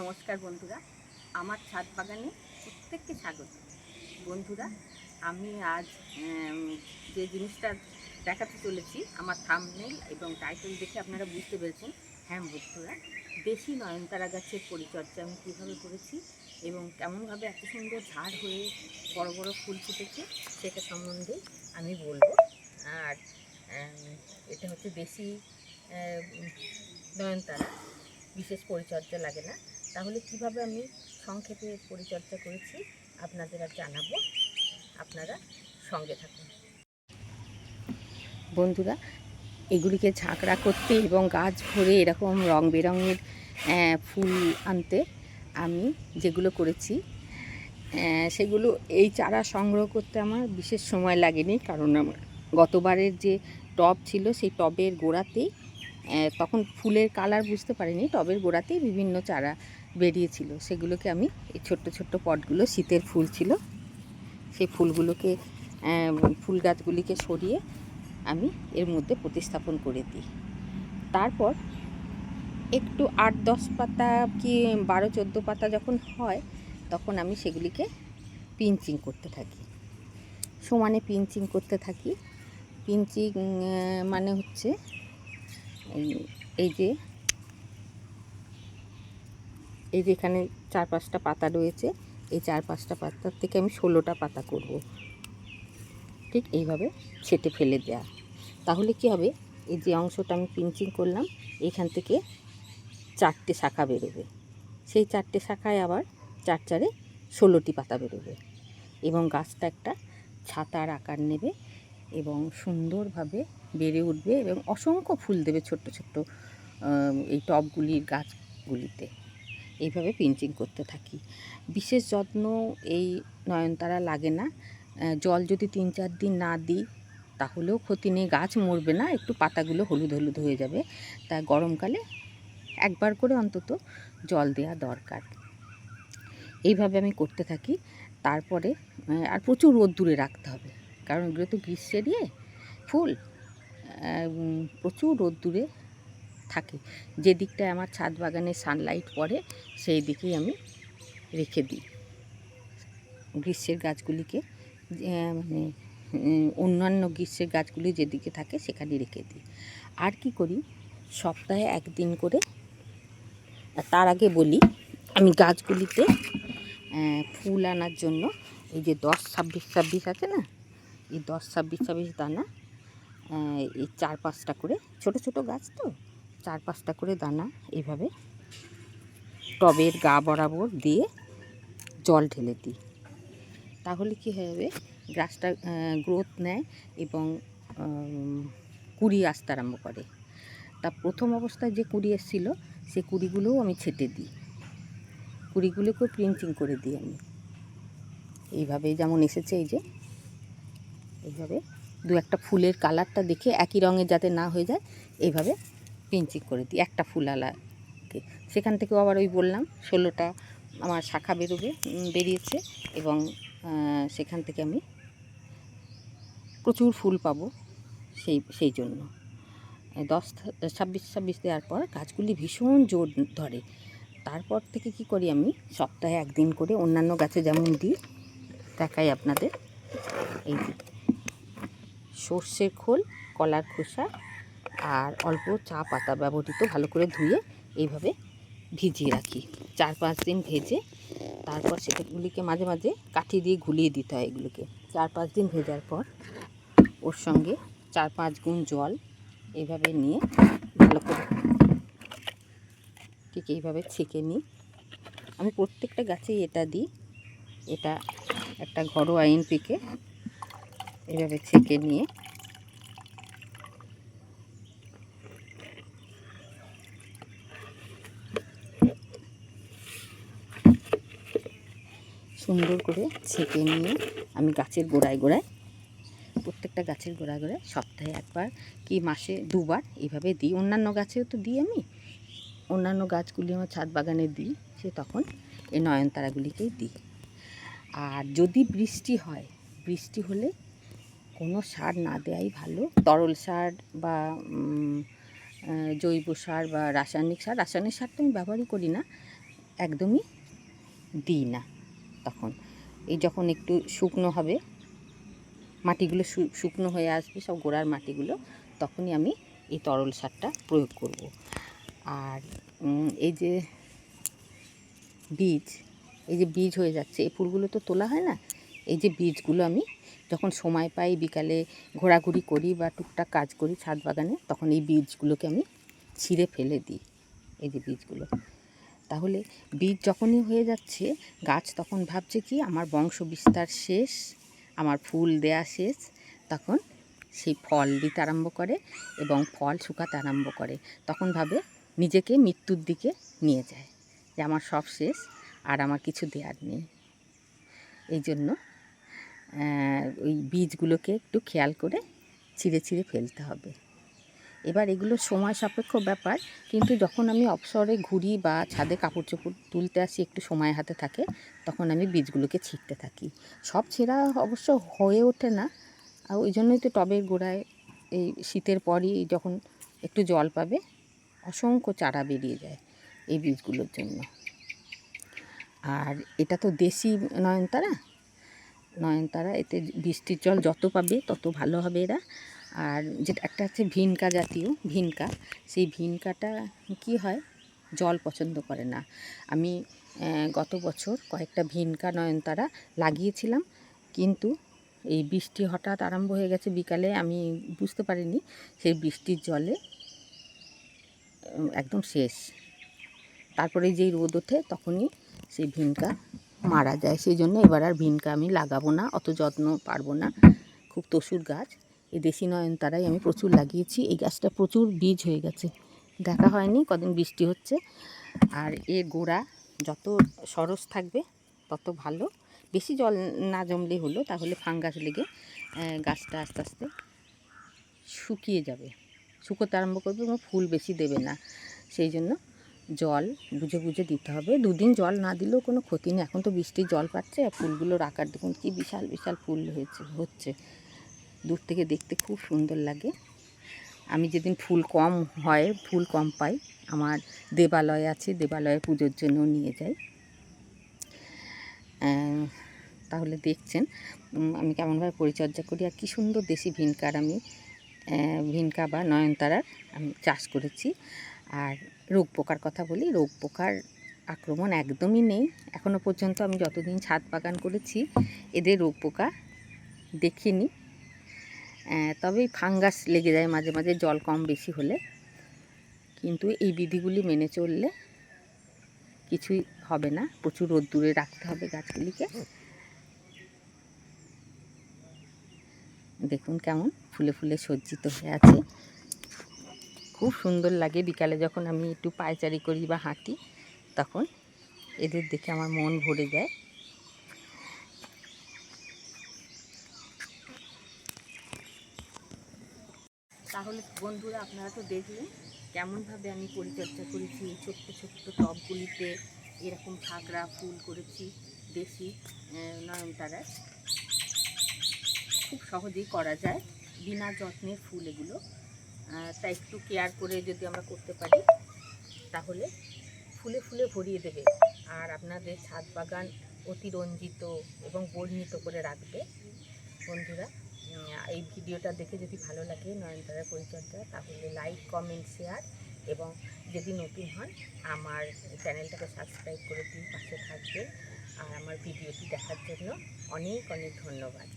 নমস্কার বন্ধুরা আমার ছাদ বাগানে প্রত্যেককে স্বাগত। বন্ধুরা আমি আজ যে জিনিসটা দেখাতে চলেছি আমার থামনেল এবং টাইটেল দেখে আপনারা বুঝতে পেরেছেন। হ্যাঁ বন্ধুরা দেশি নয়নতারা গাছের পরিচর্যা আমি কীভাবে করেছি এবং কেমনভাবে এত সুন্দর ঝাড় হয়ে বড় বড় ফুল ফুটেছে সেটা সম্বন্ধে আমি বলব। আর এটা হচ্ছে আহ, নয়নতারা বিশেষ পরিচর্যা লাগে না। তাহলে কীভাবে আমি সংক্ষেপে পরিচর্যা করেছি আপনাদের আর জানাব। আপনারা সঙ্গে থাকুন। বন্ধুরা, এগুলিকে ঝাঁকড়া করতে এবং গাছ ভরে এরকম রং বেরঙের ফুল আনতে আমি যেগুলো করেছি সেগুলো এই চারা সংগ্রহ করতে আমার বিশেষ সময় লাগেনি কারণ আমার গতবারের যে টব ছিল সেই টবের গোড়াতেই তখন ফুলের কালার বুঝতে পারিনি, টবের গোড়াতেই বিভিন্ন চারা বেরিয়েছিল। সেগুলোকে আমি এই ছোট্ট ছোট্ট পটগুলো শীতের ফুল ছিল। সেই ফুলগুলোকে ফুল গাছগুলিকে সরিয়ে আমি এর মধ্যে প্রতিস্থাপন করে দিই। তারপর একটু আট দশ পাতা কি বারো চোদ্দ পাতা যখন হয়, তখন আমি সেগুলিকে পিঞ্চিং করতে থাকি। সমানে পিঞ্চিং করতে থাকি। পিঞ্চিং মানে হচ্ছে, এই- যে এই যে এখানে চার পাঁচটা পাতা রয়েছে, এই চার পাঁচটা পাতার থেকে আমি ষোলোটা পাতা করব। ঠিক এইভাবে ছেটে ফেলে দেওয়া তাহলে কি হবে? এই যে অংশটা আমি পিঞ্চিং করলাম, এখান থেকে চারটে শাখা বেরোবে। সেই চারটে শাখায় আবার চার চারে ষোলোটি পাতা বেরোবে এবং গাছটা একটা ছাতার আকার নেবে এবং সুন্দরভাবে বেড়ে উঠবে এবং অসংখ্য ফুল দেবে ছোট্ট ছোট্ট এই টবগুলির গাছগুলিতে। এইভাবে পিঞ্চিং করতে থাকি। বিশেষ যত্ন এই নয়নতারা লাগে না। জল যদি তিন চার দিন না দিই, তাহলেও ক্ষতি নেই। গাছ মরবে না, একটু পাতাগুলো হলুদ হলুদ হয়ে যাবে। তাই গরমকালে একবার করে অন্তত জল দেওয়া দরকার। এইভাবে আমি করতে থাকি। তারপরে আর প্রচুর রোদ্দুরে রাখতে হবে। কারণ এগুলো তো গ্রীষ্মের ইয়ে ফুল। প্রচুর রোদ্দুরে থাকে। যে দিকটায় আমার ছাদ বাগানে সানলাইট পড়ে, সেই দিকেই আমি রেখে দিই। গ্রীষ্মের গাছগুলিকে মানে অন্যান্য গ্রীষ্মের গাছগুলি যেদিকে থাকে সেখানে রেখে দিই। আর কি করি? সপ্তাহে একদিন করে, তার আগে বলি, আমি গাছগুলিতে ফুল আনার জন্য, এই যে দশ ছাব্বিশ ছাব্বিশ আছে না? এই দশ ছাব্বিশ ছাব্বিশ দানা এই চার পাঁচটা করে, ছোট ছোট গাছ তো? চার পাঁচটা করে দানা এইভাবে টবের গা বরাবর দিয়ে জল ঢেলে দিই। তাহলে কি হবে গাছটা গ্রোথ নেয় এবং কুড়ি আসতে আরম্ভ করে। তা প্রথম অবস্থায় যে কুড়ি এসেছিল, সে কুড়িগুলোও আমি ছেটে দিই। কুড়িগুলোকেও প্রিন্টিং করে দিই আমি। এইভাবে যেমন এসেছে এই যে, এইভাবে দু একটা ফুলের কালারটা দেখে একই রঙের যাতে না হয়ে যায়, এইভাবে পিঞ্চিং করে দিই, একটা ফুল আলাকে সেখান থেকেও আবার ওই বললাম, ষোলোটা আমার শাখা বেরোবে বেরিয়েছে এবং সেখান থেকে আমি প্রচুর ফুল পাবো সেই সেই জন্য। দশ, ছাব্বিশ ছাব্বিশ দেওয়ার পর গাছগুলি ভীষণ জোর ধরে। তারপর থেকে কি করি আমি, সপ্তাহে একদিন করে অন্যান্য গাছে যেমন দিই, দেখাই আপনাদের। এই সর্ষের খোল, কলার খোসা আর অল্প চা পাতা ব্যবহৃত ভালো করে ধুয়ে এইভাবে ভিজিয়ে রাখি। চার পাঁচ দিন ভেজে তারপর সেগুলিকে মাঝে মাঝে কাঠি দিয়ে ঘুলিয়ে দিতে হয় এগুলোকে। চার পাঁচ দিন ভেজার পর ওর সঙ্গে চার পাঁচ গুণ জল এইভাবে নিয়ে ভালো করে ঠিক এইভাবে ছেঁকে নিই। আমি প্রত্যেকটা গাছেই এটা দিই। এটা একটা ঘরোয়া এনপিকে। এইভাবে ছেঁকে নিয়ে সুন্দর করে ছেঁকে নিয়ে আমি গাছের গোড়ায় গোড়ায়, প্রত্যেকটা গাছের গোড়ায় গোড়ায় সপ্তাহে একবার কি মাসে দুবার এইভাবে দিই। অন্যান্য গাছেও তো দিই আমি। অন্যান্য গাছগুলি আমার ছাদ বাগানে দিই, সে তখন এই নয়নতারাগুলিকেই দিই। আর যদি বৃষ্টি হয়, বৃষ্টি হলে কোনো সার না দেওয়াই ভালো। তরল সার বা জৈব সার বা রাসায়নিক সার রাসায়নিক সার তো আমি ব্যবহারই করি না, একদমই দিই না। তখন। এই যখন একটু শুকনো হবে, মাটিগুলো শুকনো হয়ে আসবে, সব গোড়ার মাটিগুলো, তখনই আমি এই তরল সারটা প্রয়োগ করব। আর এই যে বীজ, এই যে বীজ হয়ে যাচ্ছে, এই ফুলগুলো তো তোলা হয় না? এই যে বীজগুলো আমি যখন সময় পাই, বিকালে ঘোরাঘুরি করি বা টুকটাক কাজ করি ছাদ বাগানে, তখন এই বীজগুলোকে আমি ছিঁড়ে ফেলে দিই, এই যে বীজগুলো। তাহলে বীজ যখনই হয়ে যাচ্ছে, গাছ তখন ভাবছে কি, আমার বংশ বিস্তার শেষ, আমার ফুল দেয়া শেষ, তখন সেই ফল দিতে আরম্ভ করে এবং ফল শুকাতে আরম্ভ করে। তখন ভাবে নিজেকে মৃত্যুর দিকে নিয়ে যায় যে আমার সব শেষ আর আমার কিছু দেওয়ার নেই। এই জন্য ওই বীজগুলোকে একটু খেয়াল করে ছিঁড়ে ছিঁড়ে ফেলতে হবে। এবার এগুলো সময় সাপেক্ষ ব্যাপার, কিন্তু যখন আমি অবসরে ঘুরি বা ছাদে কাপড় চোপড় তুলতে আসি, একটু সময় হাতে থাকে, তখন আমি বীজগুলোকে ছিঁড়তে থাকি। সব ছেঁড়া অবশ্য হয়ে ওঠে না। আর ওই জন্যই তো টবের গোড়ায় এই শীতের পরই যখন একটু জল পাবে, অসংখ্য চারা বেরিয়ে যায় এই বীজগুলোর জন্য। আর এটা তো দেশি নয়নতারা। নয়নতারা, এতে বৃষ্টির জল যত পাবে তত ভালো হবে এরা। আর যেটা, একটা আছে ভিনকা জাতীয়, ভিনকা। সেই ভিনকাটা কি হয়? জল পছন্দ করে না। আমি গত বছর কয়েকটা ভিনকা নয়নতারা লাগিয়েছিলাম, কিন্তু এই বৃষ্টি হঠাৎ আরম্ভ হয়ে গেছে বিকালে, আমি বুঝতে পারিনি। সেই বৃষ্টির জলে একদম শেষ। তারপরে যেই রোদ ওঠে, তখনই সেই ভিনকা মারা যায়। সেই জন্য এবার আর ভিনকা আমি লাগাবো না, অত যত্ন পারব না। খুব তসুর গাছ। এই দেশি নয়নতারাই আমি প্রচুর লাগিয়েছি। এই গাছটা প্রচুর বীজ হয়ে গেছে। দেখা হয়নি, কদিন বৃষ্টি হচ্ছে। আর এর গোড়া যত সরস থাকবে, তত ভালো। বেশি জল না জমলে হলো, তাহলে ফাঙ্গাস লেগে গাছটা আস্তে আস্তে শুকিয়ে যাবে। শুকোতে আরম্ভ করবে এবং ফুল বেশি দেবে না। সেই জন্য জল বুঝে বুঝে দিতে হবে। দুদিন জল না দিলেও কোনো ক্ষতি নেই। এখন তো বৃষ্টির জল পাচ্ছে, আর ফুলগুলোর আকার দেখুন কি বিশাল বিশাল ফুল হয়েছে, হচ্ছে। দূর থেকে দেখতে খুব সুন্দর লাগে। আমি যেদিন ফুল কম হয়, ফুল কম পাই, আমার দেবালয় আছে, দেবালয়ে পুজোর জন্য নিয়ে যাই। তাহলে দেখছেন আমি কেমনভাবে পরিচর্যা করি আর কী সুন্দর দেশি ভিনকার আমি ভিনকা বা নয়নতারার আমি চাষ করেছি। আর রোগ পোকার কথা বলি, রোগ পোকার আক্রমণ একদমই নেই। এখনও পর্যন্ত আমি যতদিন ছাদ বাগান করেছি, এদের রোগ পোকা দেখিনি। আহ, তবে ফাঙ্গাস লেগে যায় মাঝে মাঝে জল কম বেশি হলে। কিন্তু এই বিধিগুলি মেনে চললে কিছুই হবে না। প্রচুর রোদ্দুরে রাখতে হবে গাছগুলিকে। দেখুন কেমন ফুলে ফুলে সজ্জিত হয়ে আছে। খুব সুন্দর লাগে বিকালে যখন আমি একটু পায়চারি করি বা হাঁটি তখন এদের দেখে আমার মন ভরে যায়। তাহলে বন্ধুরা আপনারা তো দেখলেন কেমনভাবে আমি পরিচর্যা করেছি এই ছোট্ট ছোট্ট টবগুলিতে এরকম ঝাঁকড়া ফুল করেছি দেশি নয়নতারার। খুব সহজেই করা যায় বিনা যত্নের ফুল এগুলো। আহ, তা একটু কেয়ার করে যদি আমরা করতে পারি তাহলে ফুলে ফুলে ভরিয়ে দেবে। আর আপনাদের ছাদ বাগান অতিরঞ্জিত এবং বর্ণিত করে রাখবে। বন্ধুরা এই ভিডিওটা দেখে যদি ভালো লাগে নয়নতারা পরিচর্যা, তাহলে লাইক কমেন্ট শেয়ার এবং যদি নতুন হন, আমার চ্যানেলটাকে সাবস্ক্রাইব করে দিন, পাশে থাকবেন। আর আমার ভিডিওটি দেখার জন্য অনেক অনেক ধন্যবাদ।